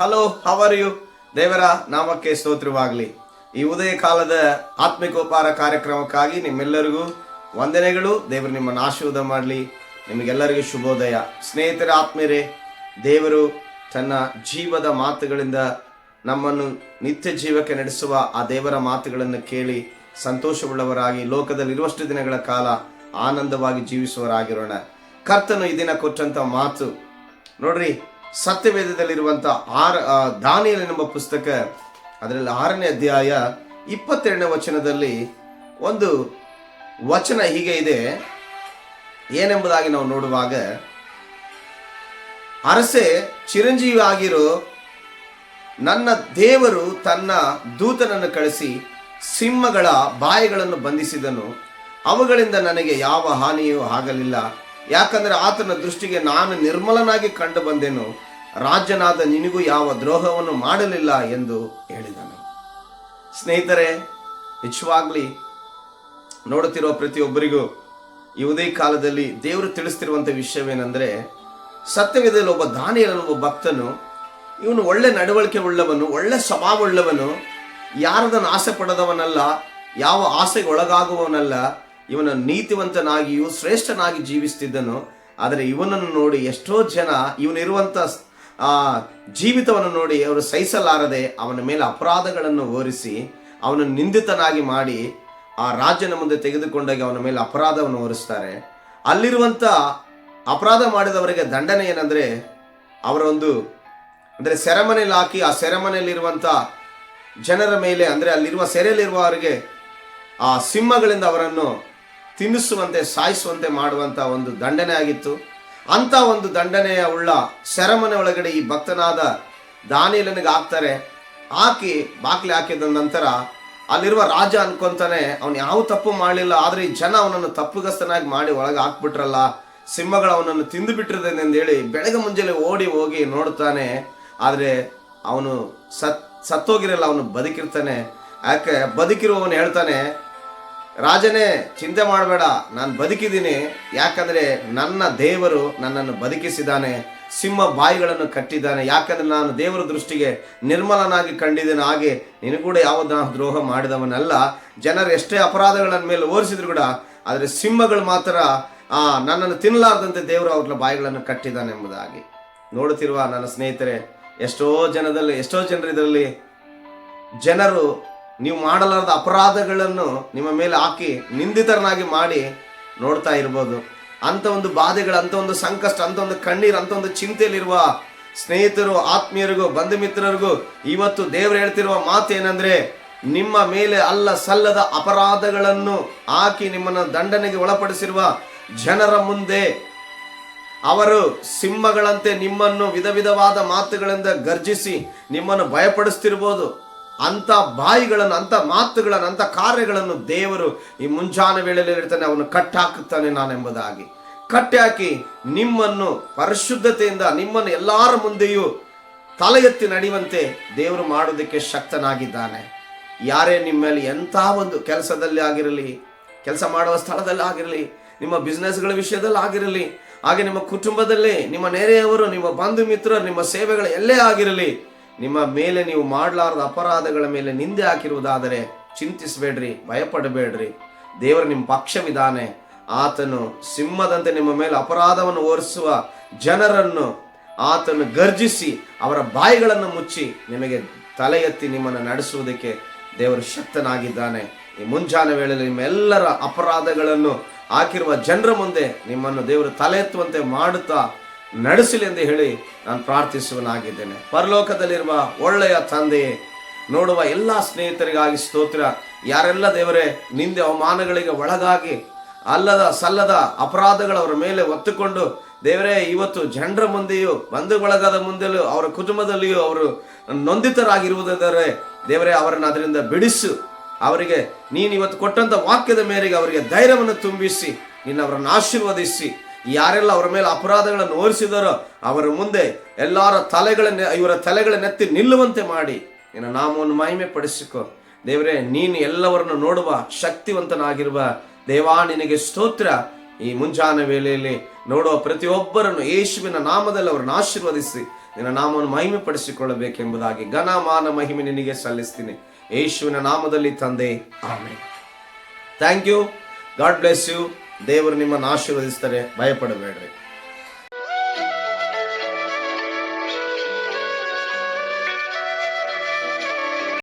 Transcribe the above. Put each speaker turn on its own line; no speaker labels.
Hello how are you ದೇವರ ನಾಮಕ್ಕೆ ಸ್ತೋತ್ರವಾಗಲಿ. ಈ ಉದಯ ಕಾಲದ ಆತ್ಮಿಕೋಪಾರ ಕಾರ್ಯಕ್ರಮಕ್ಕಾಗಿ ನಿಮ್ಮೆಲ್ಲರಿಗೂ ವಂದನೆಗಳು. ದೇವರು ನಿಮ್ಮನ್ನು ಆಶೀರ್ವಾದ ಮಾಡಲಿ. ನಿಮಗೆಲ್ಲರಿಗೂ ಶುಭೋದಯ. ಸ್ನೇಹಿತರ, ಆತ್ಮೀಯರೇ, ದೇವರು ತನ್ನ ಜೀವದ ಮಾತುಗಳಿಂದ ನಮ್ಮನ್ನು ನಿತ್ಯ ಜೀವಕ್ಕೆ ನಡೆಸುವ ಆ ದೇವರ ಮಾತುಗಳನ್ನು ಕೇಳಿ ಸಂತೋಷವುಳ್ಳವರಾಗಿ ಲೋಕದಲ್ಲಿ ಇರುವಷ್ಟು ದಿನಗಳ ಕಾಲ ಆನಂದವಾಗಿ ಜೀವಿಸುವರಾಗಿರೋಣ ಕರ್ತನು ಈ ದಿನ ಕೊಟ್ಟಂತ ಮಾತು. ನೋಡ್ರಿ ಸತ್ಯವೇದದಲ್ಲಿರುವಂತ ಆರ್ ನಮ್ಮ ಎಂಬ ಪುಸ್ತಕ, ಅದರಲ್ಲಿ ಆರನೇ ಅಧ್ಯಾಯ ಇಪ್ಪತ್ತೆರಡನೇ ವಚನದಲ್ಲಿ ಒಂದು ವಚನ ಹೀಗೆ ಇದೆ. ಏನೆಂಬುದಾಗಿ ನಾವು ನೋಡುವಾಗ, ಅರಸೆ, ಚಿರಂಜೀವಿ ಆಗಿರೋ ನನ್ನ ದೇವರು ತನ್ನ ದೂತನನ್ನು ಕಳಿಸಿ ಸಿಂಹಗಳ ಬಾಯಿಗಳನ್ನು ಬಂಧಿಸಿದನು. ಅವುಗಳಿಂದ ನನಗೆ ಯಾವ ಹಾನಿಯೂ ಆಗಲಿಲ್ಲ. ಯಾಕಂದರೆ ಆತನ ದೃಷ್ಟಿಗೆ ನಾನು ನಿರ್ಮಲನಾಗಿ ಕಂಡು ಬಂದೆನು ರಾಜ್ಯನಾದ ನಿನಗೂ ಯಾವ ದ್ರೋಹವನ್ನು ಮಾಡಲಿಲ್ಲ ಎಂದು ಹೇಳಿದನು. ಸ್ನೇಹಿತರೆ, ನಿಜವಾಗ್ಲಿ ನೋಡುತ್ತಿರುವ ಪ್ರತಿಯೊಬ್ಬರಿಗೂ ಈ ಕಾಲದಲ್ಲಿ ದೇವರು ತಿಳಿಸ್ತಿರುವಂಥ ವಿಷಯವೇನೆಂದರೆ, ಸತ್ಯವಿದ್ದಲ್ಲಿ ಒಬ್ಬ ದಾನಿಯಲ್ಲ ಒಬ್ಬ ಭಕ್ತನು, ಇವನು ಒಳ್ಳೆ ನಡವಳಿಕೆ ಉಳ್ಳವನು, ಒಳ್ಳೆ ಸ್ವಭಾವ ಉಳ್ಳವನು, ಯಾರದನ್ನು ಆಸೆ ಪಡೆದವನಲ್ಲ, ಯಾವ ಆಸೆಗೆ ಒಳಗಾಗುವವನಲ್ಲ ಇವನ ನೀತಿವಂತನಾಗಿಯೂ ಶ್ರೇಷ್ಠನಾಗಿ ಜೀವಿಸ್ತಿದ್ದನು. ಆದರೆ ಇವನನ್ನು ನೋಡಿ ಎಷ್ಟೋ ಜನ ಇವನಿರುವಂಥ ಆ, ಜೀವಿತವನ್ನು ನೋಡಿ ಅವರು ಸಹಿಸಲಾರದೆ ಅವನ ಮೇಲೆ ಅಪರಾಧಗಳನ್ನು ಹೋರಿಸಿ ಅವನನ್ನು ನಿಂದಿತನಾಗಿ ಮಾಡಿ ಆ ರಾಜ್ಯನ ಮುಂದೆ ತೆಗೆದುಕೊಂಡಾಗ ಅವನ ಮೇಲೆ ಅಪರಾಧವನ್ನು ಹೊರಿಸ್ತಾರೆ. ಅಲ್ಲಿರುವಂಥ ಅಪರಾಧ ಮಾಡಿದವರಿಗೆ ದಂಡನೆ ಏನಂದ್ರೆ ಅವರ ಒಂದು, ಅಂದರೆ ಸೆರೆಮನೆಯಲ್ಲಿ ಹಾಕಿ ಆ ಸೆರೆಮನೆಯಲ್ಲಿರುವಂಥ ಜನರ ಮೇಲೆ, ಅಂದರೆ ಅಲ್ಲಿರುವ ಸೆರೆಯಲ್ಲಿರುವವರಿಗೆ ಆ ಸಿಂಹಗಳಿಂದ ಅವರನ್ನು ತಿನ್ನಿಸುವಂತೆ, ಸಾಯಿಸುವಂತೆ ಮಾಡುವಂಥ ಒಂದು ದಂಡನೆ ಆಗಿತ್ತು. ಅಂಥ ಒಂದು ದಂಡನೆಯ ಉಳ್ಳ ಸೆರೆಮನೆ ಒಳಗಡೆ ಈ ಭಕ್ತನಾದ ದಾನಿಯಲನಿಗೆ ಹಾಕ್ತಾರೆ ಹಾಕಿ ಬಾಕ್ಲೆ ಹಾಕಿದ ನಂತರ ಅಲ್ಲಿರುವ ರಾಜ ಅನ್ಕೊಂತಾನೆ, ಅವನು ಯಾವ ತಪ್ಪು ಮಾಡಲಿಲ್ಲ, ಆದರೆ ಈ ಜನ ಅವನನ್ನು ತಪ್ಪುಗಸ್ತನಾಗಿ ಮಾಡಿ ಒಳಗೆ ಹಾಕ್ಬಿಟ್ರಲ್ಲ. ಸಿಂಹಗಳು ಅವನನ್ನು ತಿಂದು ಹೇಳಿ ಬೆಳಗ್ಗೆ ಮುಂಜಾನೆ ಓಡಿ ಹೋಗಿ ನೋಡ್ತಾನೆ ಆದರೆ ಅವನು ಸತ್, ಸತ್ತೋಗಿರಲ್ಲ, ಅವನು ಬದುಕಿರ್ತಾನೆ. ಯಾಕೆ, ಬದುಕಿರುವವನು ಹೇಳ್ತಾನೆ ರಾಜನೇ, ಚಿಂತೆ ಮಾಡಬೇಡ. ನಾನು ಬದುಕಿದ್ದೀನಿ. ಯಾಕಂದರೆ ನನ್ನ ದೇವರು ನನ್ನನ್ನು ಬದುಕಿಸಿದ್ದಾನೆ. ಸಿಂಹ ಬಾಯಿಗಳನ್ನು ಕಟ್ಟಿದ್ದಾನೆ. ಯಾಕಂದರೆ ನಾನು ದೇವರ ದೃಷ್ಟಿಗೆ ನಿರ್ಮಲನಾಗಿ ಕಂಡಿದ್ದೇನೆ. ಹಾಗೆ ನಿನಗೂ ಕೂಡ ಯಾವ ದ್ರೋಹ ಮಾಡಿದವನಲ್ಲ. ಜನರು ಎಷ್ಟೇ ಅಪರಾಧಗಳ ಮೇಲೆ ಓರಿಸಿದ್ರು ಕೂಡ, ಆದರೆ ಸಿಂಹಗಳು ಮಾತ್ರ ನನ್ನನ್ನು ತಿನ್ನಲಾರದಂತೆ ದೇವರು ಅವ್ರ ಬಾಯಿಗಳನ್ನು ಕಟ್ಟಿದ್ದಾನೆ ಎಂಬುದಾಗಿ. ನೋಡುತ್ತಿರುವ ನನ್ನ ಸ್ನೇಹಿತರೆ, ಎಷ್ಟೋ ಜನದಲ್ಲಿ, ಎಷ್ಟೋ ಜನರು ಇದರಲ್ಲಿ ಜನರು ನೀವು ಮಾಡಲಾರದ ಅಪರಾಧಗಳನ್ನು ನಿಮ್ಮ ಮೇಲೆ ಹಾಕಿ ನಿಂದಿತರನಾಗಿ ಮಾಡಿ ನೋಡ್ತಾ ಇರ್ಬೋದು. ಅಂಥ ಒಂದು ಬಾಧೆಗಳು, ಅಂತ ಒಂದು ಸಂಕಷ್ಟ, ಅಂತ ಒಂದು ಕಣ್ಣೀರು, ಅಂತ ಒಂದು ಚಿಂತೆಯಲ್ಲಿರುವ ಸ್ನೇಹಿತರು, ಆತ್ಮೀಯರಿಗೂ, ಬಂಧು ಮಿತ್ರರಿಗೂ ಇವತ್ತು ದೇವರು ಹೇಳ್ತಿರುವ ಮಾತು ಏನಂದ್ರೆ, ನಿಮ್ಮ ಮೇಲೆ ಅಲ್ಲ ಸಲ್ಲದ ಅಪರಾಧಗಳನ್ನು ಹಾಕಿ ನಿಮ್ಮನ್ನು ದಂಡನೆಗೆ ಒಳಪಡಿಸಿರುವ ಜನರ ಮುಂದೆ ಅವರು ಸಿಂಹಗಳಂತೆ ನಿಮ್ಮನ್ನು ವಿಧ ವಿಧವಾದ ಮಾತುಗಳಿಂದ ಗರ್ಜಿಸಿ ನಿಮ್ಮನ್ನು ಭಯಪಡಿಸ್ತಿರ್ಬೋದು. ಅಂತ ಬಾಯಿಗಳನ್ನು, ಅಂಥ ಮಾತುಗಳನ್ನು, ಅಂಥ ಕಾರ್ಯಗಳನ್ನು ದೇವರು ಈ ಮುಂಜಾನೆ ವೇಳೆಯಲ್ಲಿ ಇರ್ತಾನೆ ಅವನು ಕಟ್ಟಾಕುತ್ತಾನೆ ನಾನೆಂಬುದಾಗಿ. ಕಟ್ಟಿ ಹಾಕಿ ನಿಮ್ಮನ್ನು ಪರಿಶುದ್ಧತೆಯಿಂದ, ನಿಮ್ಮನ್ನು ಎಲ್ಲರ ಮುಂದೆಯೂ ತಲೆ ಎತ್ತಿ ನಡೆಯುವಂತೆ ದೇವರು ಮಾಡೋದಕ್ಕೆ ಶಕ್ತನಾಗಿದ್ದಾನೆ. ಯಾರೇ ನಿಮ್ಮ ಮೇಲೆ ಎಂಥ ಒಂದು ಕೆಲಸದಲ್ಲಿ ಆಗಿರಲಿ, ಕೆಲಸ ಮಾಡುವ ಸ್ಥಳದಲ್ಲಿ ಆಗಿರಲಿ, ನಿಮ್ಮ ಬಿಸ್ನೆಸ್ಗಳ ವಿಷಯದಲ್ಲಿ ಆಗಿರಲಿ, ಹಾಗೆ ನಿಮ್ಮ ಕುಟುಂಬದಲ್ಲಿ ನಿಮ್ಮ ನೆರೆಯವರು, ನಿಮ್ಮ ಬಂಧು ಮಿತ್ರರು, ನಿಮ್ಮ ಸೇವೆಗಳು ಎಲ್ಲೇ ಆಗಿರಲಿ ನಿಮ್ಮ ಮೇಲೆ ನೀವು ಮಾಡಲಾರದ ಅಪರಾಧಗಳ ಮೇಲೆ ನಿಂದೆ ಹಾಕಿರುವುದಾದರೆ ಚಿಂತಿಸಬೇಡ್ರಿ, ಭಯಪಡಬೇಡ್ರಿ. ದೇವರು ನಿಮ್ಮ ಪಕ್ಷವಿದಾನೆ. ಆತನು ಸಿಂಹದಂತೆ ನಿಮ್ಮ ಮೇಲೆ ಅಪರಾಧವನ್ನು ಓರಿಸುವ ಜನರನ್ನು ಆತನು ಗರ್ಜಿಸಿ ಅವರ ಬಾಯಿಗಳನ್ನು ಮುಚ್ಚಿ ನಿಮಗೆ ತಲೆ ಎತ್ತಿ ನಿಮ್ಮನ್ನು ನಡೆಸುವುದಕ್ಕೆ ದೇವರು ಶಕ್ತನಾಗಿದ್ದಾನೆ. ಈ ಮುಂಜಾನೆ ವೇಳೆಯಲ್ಲಿ ನಿಮ್ಮೆಲ್ಲರ ಅಪರಾಧಗಳನ್ನು ಹಾಕಿರುವ ಜನರ ಮುಂದೆ ನಿಮ್ಮನ್ನು ದೇವರು ತಲೆ ಎತ್ತುವಂತೆ ಮಾಡುತ್ತಾ ನಡೆಸಲಿ ಎಂದು ಹೇಳಿ ನಾನು ಪ್ರಾರ್ಥಿಸುವನಾಗಿದ್ದೇನೆ. ಪರಲೋಕದಲ್ಲಿರುವ ಒಳ್ಳೆಯ ತಂದೆ ನೋಡುವ ಎಲ್ಲ ಸ್ನೇಹಿತರಿಗಾಗಿ ಸ್ತೋತ್ರ. ಯಾರೆಲ್ಲ ದೇವರೇ, ನಿಂದೆ ಅವಮಾನಗಳಿಗೆ ಒಳಗಾಗಿ ಅಲ್ಲದ ಸಲ್ಲದ ಅಪರಾಧಗಳು ಅವರ ಮೇಲೆ ಒತ್ತುಕೊಂಡು, ದೇವರೇ, ಇವತ್ತು ಜನರ ಮುಂದೆಯೂ ಬಂಧು ಬಳಗದ ಮುಂದೆಯೂ, ಅವರ ಕುಟುಂಬದಲ್ಲಿಯೂ ಅವರು ನೊಂದಿತರಾಗಿರುವುದಾದರೆ, ದೇವರೇ, ಅವರನ್ನು ಅದರಿಂದ ಬಿಡಿಸು. ಅವರಿಗೆ, ನೀನು ಇವತ್ತು ಕೊಟ್ಟಂತ ವಾಕ್ಯದ ಮೇರೆಗೆ ಅವರಿಗೆ ಧೈರ್ಯವನ್ನು ತುಂಬಿಸಿ ನೀನು ಅವರನ್ನು ಆಶೀರ್ವದಿಸಿ. ಯಾರೆಲ್ಲ ಅವರ ಮೇಲೆ ಅಪರಾಧಗಳನ್ನು ಓರಿಸಿದರೋ ಅವರ ಮುಂದೆ ಎಲ್ಲರ ತಲೆಗಳನ್ನ, ಇವರ ತಲೆಗಳನ್ನೆತ್ತಿ ನಿಲ್ಲುವಂತೆ ಮಾಡಿ. ನಿನ್ನ ನಾಮವನ್ನು ಮಹಿಮೆ ಪಡಿಸಿಕೊ ದೇವರೇ, ನೀನು ಎಲ್ಲವರನ್ನು ನೋಡುವ ಶಕ್ತಿವಂತನಾಗಿರುವ ದೇವಾ, ನಿನಗೆ ಸ್ತೋತ್ರ. ಈ ಮುಂಜಾನೆ ವೇಳೆಯಲ್ಲಿ ನೋಡುವ ಪ್ರತಿಯೊಬ್ಬರನ್ನು ಯೇಸುವಿನ ನಾಮದಲ್ಲಿ ಅವರನ್ನು ಆಶೀರ್ವದಿಸಿ, ನಿನ್ನ ನಾಮವನ್ನು ಮಹಿಮೆ ಪಡಿಸಿಕೊಳ್ಳಬೇಕೆಂಬುದಾಗಿ ಘನ ಮಾನ ಮಹಿಮೆ ನಿನಗೆ ಸಲ್ಲಿಸ್ತೀನಿ. ಯೇಸುವಿನ ನಾಮದಲ್ಲಿ ತಂದೆ ಆಮೇಲೆ thank you God bless you ದೇವರು ನಿಮ್ಮನ್ನು ಆಶೀರ್ವದಿಸ್ತಾರೆ ಭಯಪಡಬೇಡ್ರಿ.